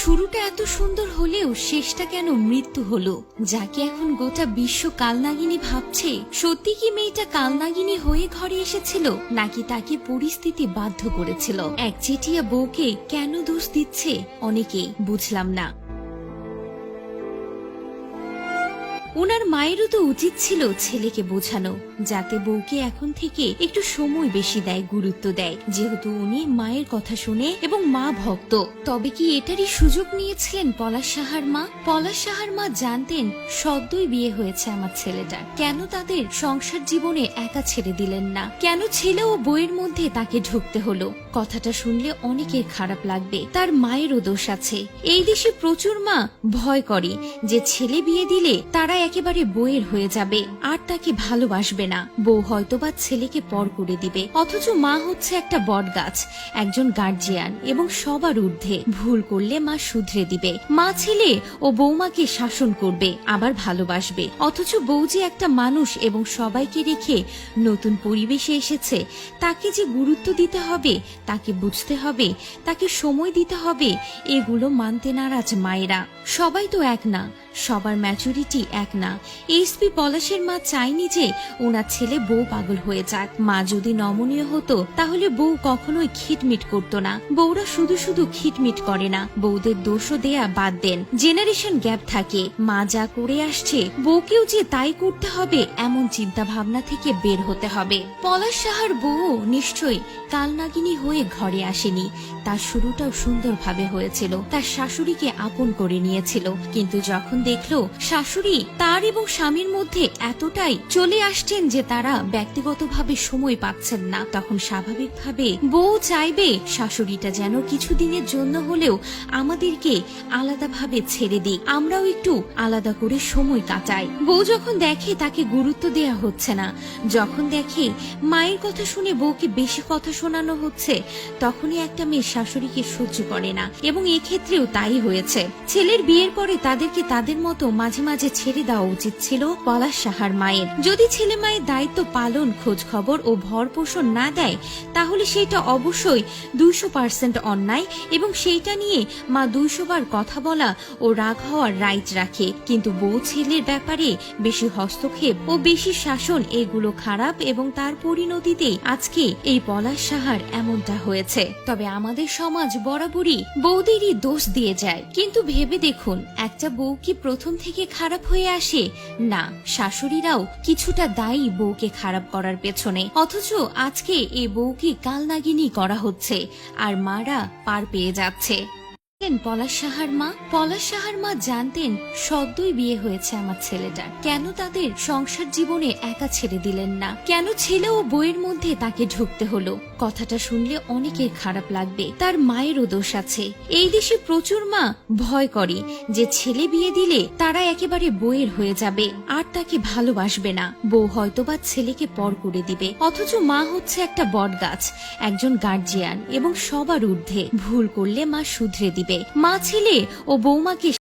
শুরুটা এত সুন্দর হলেও শেষটা কেন মৃত্যু হলো? যাকে এখন গোটা বিশ্ব কালনাগিনী ভাবছে, সত্যি কি মেয়েটা কালনাগিনী হয়ে ঘরে এসেছিল, নাকি তাকে পরিস্থিতি বাধ্য করেছিল? এক চেটিয়া বউকে কেন দোষ দিচ্ছে অনেকে বুঝলাম না। মায়েরও তো উচিত ছিল ছেলেকে বোঝানো, যাতে বউকে এখন থেকে একটু সময় বেশি দেয়, গুরুত্ব দেয়। যেহেতু উনি মায়ের কথা শুনে এবং মা ভক্ত, তবে কি এটারই সুযোগ নিয়েছিলেন পলাশ সাহার মা? পলাশ সাহার মা জানতেন সদ্যই বিয়ে হয়েছে আমার ছেলেটার কেন তাদের সংসার জীবনে একা ছেড়ে দিলেন না? কেন ছেলে ও বইয়ের মধ্যে তাকে ঢুকতে হলো? কথাটা শুনলে অনেকের খারাপ লাগবে, তার মায়েরও দোষ আছে। এই দেশে প্রচুর মা ভয় করে, যে ছেলে বিয়ে দিলে তারা একেবারে বইয়ের হয়ে যাবে। আর তাকে ভালোবাসবে না। বউ হয়তোবা ছেলেকে পর করে দিবে। অথচ মা হচ্ছে একটা বট গাছ একজন গার্জিয়ান এবং সবার ঊর্ধ্বে। ভুল করলে মা শুধরে দিবে। মা ছেলে ও বৌমাকে শাসন করবে, আবার ভালোবাসবে। অথচ বউ যে একটা মানুষ এবং সবাইকে রেখে নতুন পরিবেশে এসেছে, তাকে যে গুরুত্ব দিতে হবে, তাকে বুঝতে হবে, তাকে সময় দিতে হবে, এগুলো মানতে নারাজ মায়েরা। সবাই তো এক না। সবার ম্যাচুরিটি এক না। এসপি পলাশের মা চায়নি যে ওনার ছেলে বউ পাগল হয়ে যাক। মা যদি নমনীয় হতো, তাহলে বউ কখনোই খিটমিট করতো না। বউরা শুধু শুধু খিটমিট করে না। বউদের দোষও দেয়া বাদ দেন। জেনারেশন গ্যাপ থাকে। মা যা করে আসছে, বউকেও যে তাই করতে হবে, এমন চিন্তা ভাবনা থেকে বের হতে হবে। পলাশ সাহার বউ নিশ্চয়ই কালনাগিনী হয়ে ঘরে আসেনি। তার শুরুটাও সুন্দরভাবে হয়েছিল। তার শাশুড়িকে আপন করে নিয়েছিল। কিন্তু যখন দেখল শাশুড়ি তার এবং স্বামীর মধ্যে এতটাই চলে আসছেন যে তারা ব্যক্তিগতভাবে সময় পাচ্ছেন না। তখন স্বাভাবিকভাবে বউ চাইবে শাশুড়িটা যেন কিছুদিনের জন্য হলেও আমাদেরকে আলাদাভাবে ছেড়ে দিক। আমরাও একটু আলাদা করে সময় কাটাই। বউ যখন দেখে তাকে গুরুত্ব দেয়া হচ্ছে না, যখন দেখে মায়ের কথা শুনে বউকে বেশি কথা শোনানো হচ্ছে, তখনই একটা মেয়ে শাশুড়িকে সহ্য করে না। এবং এক্ষেত্রেও তাই হয়েছে। ছেলের বিয়ের পরে তাদেরকে তাদের মতো মাঝে মাঝে ছেড়ে দেওয়া উচিত ছিল পলাশ সাহার মায়ের। যদি ছেলে মায়ের দায়িত্ব পালন, খোঁজ খবর ও ভর পোষণ না দেয়, তাহলে সেটা অবশ্যই দুইশো পার্সেন্ট অন্যায় এবং সেইটা নিয়ে মা দুইশো বার কথা বলা ও রাগ হওয়ার রাইট রাখে। কিন্তু বউ ছেলের ব্যাপারে বেশি হস্তক্ষেপ ও বেশি শাসন এগুলো খারাপ এবং তার পরিণতিতেই আজকে এই পলাশ সাহার এমনটা হয়েছে। তবে আমাদের সমাজ বরাবরই বৌদেরই দোষ দিয়ে যায়। কিন্তু ভেবে দেখুন, একটা বউ কি প্রথম থেকে খারাপ হয়ে আসে। না, শাশুড়িরাও কিছুটা দায়ী বউকে খারাপ করার পেছনে। অথচ আজকে এই বউকে কালনাগিনী করা হচ্ছে। আর মারা পার পেয়ে যাচ্ছে। পলাশ সাহার মা, পলাশ সাহার মা জানতেন সদ্যই বিয়ে হয়েছে আমার ছেলেটার। কেন তাদের সংসার জীবনে একা ছেড়ে দিলেন না? কেন ছেলে ও বইয়ের মধ্যে তাকে ঢুকতে হলো? কথাটা শুনলে অনেকের খারাপ লাগবে। তার মায়েরও দোষ আছে। এই দেশে প্রচুর মা ভয় করে যে ছেলে বিয়ে দিলে তারা একেবারে বইয়ের হয়ে যাবে, আর তাকে ভালোবাসবে না। বউ হয়তোবা ছেলেকে পর করে দিবে। অথচ মা হচ্ছে একটা বট গাছ একজন গার্জিয়ান এবং সবার ঊর্ধ্বে। ভুল করলে মা শুধরে দিবে মা ছেলে ও বৌমাকে